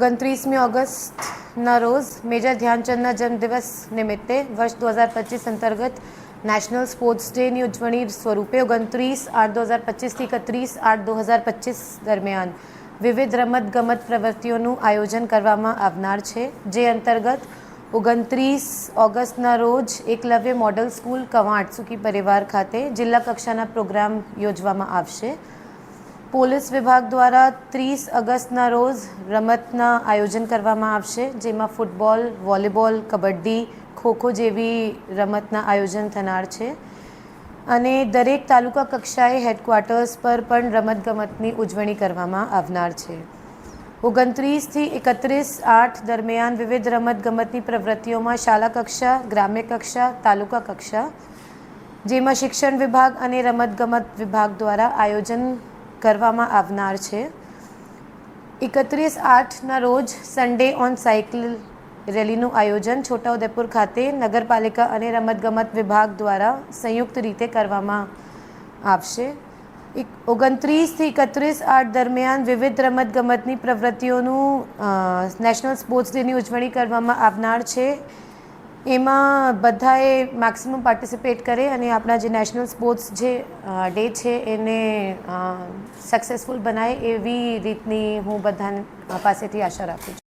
ઓગણત્રીસમી ઓગસ્ટના રોજ મેજર ધ્યાનચંદના જન્મદિવસ નિમિત્તે વર્ષ દો હજાર પચીસ અંતર્ગત નેશનલ સ્પોર્ટ્સ ડેની ઉજવણી સ્વરૂપે ઓગણત્રીસ આઠ દો હજાર પચીસથી એકત્રીસ આઠ દો હજાર પચીસ દરમિયાન વિવિધ રમતગમત પ્રવૃત્તિઓનું આયોજન કરવામાં આવનાર છે. જે અંતર્ગત ઓગણત્રીસ ઓગસ્ટના રોજ એકલવ્ય મોડલ સ્કૂલ કવાંટ સુખી પરિવાર ખાતે જિલ્લા કક્ષાના પ્રોગ્રામ યોજવામાં આવશે. પોલીસ વિભાગ દ્વારા ત્રીસ ઓગસ્ટના રોજ રમતના આયોજન કરવામાં આવશે, જેમાં ફૂટબોલ, વોલીબોલ, કબડ્ડી, ખોખો જેવી રમતના આયોજન થનાર છે. અને દરેક તાલુકા કક્ષાએ હેડક્વાર્ટર્સ પર પણ રમતગમતની ઉજવણી કરવામાં આવનાર છે. ઓગણત્રીસથી એકત્રીસ આઠ દરમિયાન વિવિધ રમતગમતની પ્રવૃત્તિઓમાં શાળા કક્ષા, ગ્રામ્ય કક્ષા, તાલુકા કક્ષા, જેમાં શિક્ષણ વિભાગ અને રમતગમત વિભાગ દ્વારા આયોજન કરવામાં આવનાર છે. એકત્રીસ આઠના રોજ સન્ડે ઓન સાયકલ રેલીનું આયોજન છોટાઉદેપુર ખાતે નગરપાલિકા અને રમતગમત વિભાગ દ્વારા સંયુક્ત રીતે કરવામાં આવશે. ઓગણત્રીસથી એકત્રીસ આઠ દરમિયાન વિવિધ રમતગમતની પ્રવૃત્તિઓનું નેશનલ સ્પોર્ટ્સ ડેની ઉજવણી કરવામાં આવનાર છે. એમાં બધાએ મેક્સિમમ પાર્ટિસિપેટ કરે અને આપણા જે નેશનલ સ્પોર્ટ્સ જે ડે છે એને સક્સેસફુલ બનાવે એવી રીતની હું બધા પાસેથી આશા રાખું છું.